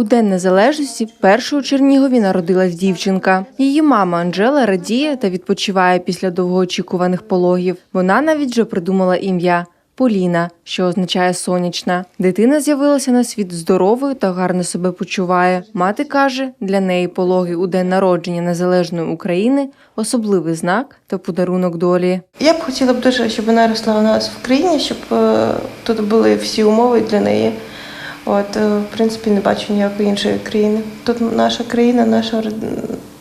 У День Незалежності вперше у Чернігові народилась дівчинка. Її мама Анжела радіє та відпочиває після довгоочікуваних пологів. Вона навіть вже придумала ім'я Поліна, що означає сонячна. Дитина з'явилася на світ здоровою та гарно себе почуває. Мати каже, для неї пологи у день народження незалежної України особливий знак та подарунок долі. Я б хотіла б дуже, щоб вона росла у нас в країні, щоб е, тут були всі умови для неї. От, е, в принципі, не бачу ніякої іншої країни. Тут наша країна, наша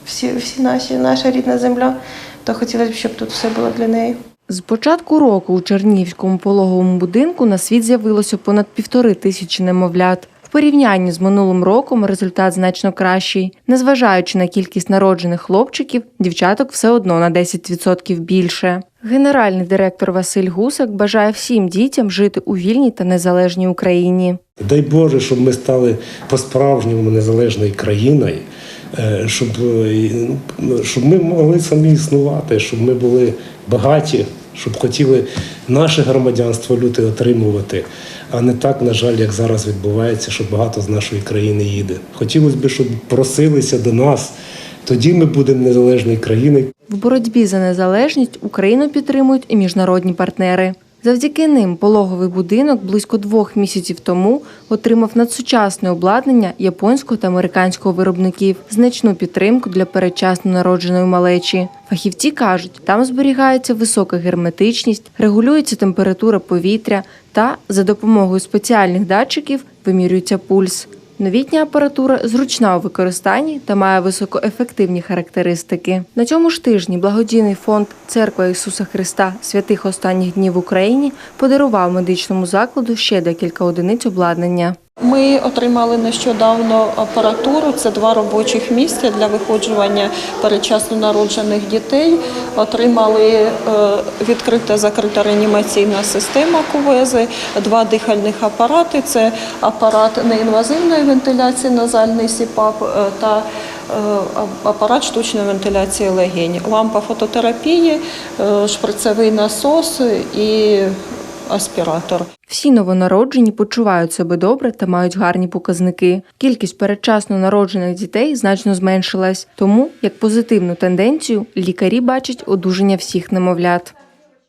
всі, всі наші, наша рідна земля, то хотілося б, щоб тут все було для неї. З початку року у Чернігівському пологовому будинку на світ з'явилося понад півтори тисячі немовлят. В порівнянні з минулим роком результат значно кращий. Незважаючи на кількість народжених хлопчиків, дівчаток все одно на 10% більше. Генеральний директор Василь Гусак бажає всім дітям жити у вільній та незалежній Україні. Дай Боже, щоб ми стали по-справжньому незалежною країною, е, щоб, е, ну, щоб ми могли самі існувати, щоб ми були багаті, щоб хотіли наше громадянство люди отримувати, а не так, на жаль, як зараз відбувається, що багато з нашої країни їде. Хотілося б, щоб просилися до нас. Тоді ми будемо незалежною країною. В боротьбі за незалежність Україну підтримують і міжнародні партнери. Завдяки ним пологовий будинок близько двох місяців тому отримав надсучасне обладнання японського та американського виробників, значну підтримку для передчасно народженої малечі. Фахівці кажуть, там зберігається висока герметичність, регулюється температура повітря та за допомогою спеціальних датчиків вимірюється пульс. Новітня апаратура зручна у використанні та має високоефективні характеристики. На цьому ж тижні благодійний фонд Церква Ісуса Христа святих останніх днів в Україні подарував медичному закладу ще декілька одиниць обладнання. Ми отримали нещодавно апаратуру. Це два робочих місця для виходжування передчасно народжених дітей. Отримали е, відкрита закрита реанімаційна система кувези, два дихальних апарати. Це апарат неінвазивної вентиляції, назальний СІПАП е, та е, апарат штучної вентиляції легень, лампа фототерапії, шприцевий насос і аспіратор. Всі новонароджені почувають себе добре та мають гарні показники. Кількість передчасно народжених дітей значно зменшилась, тому як позитивну тенденцію лікарі бачать одужання всіх немовлят.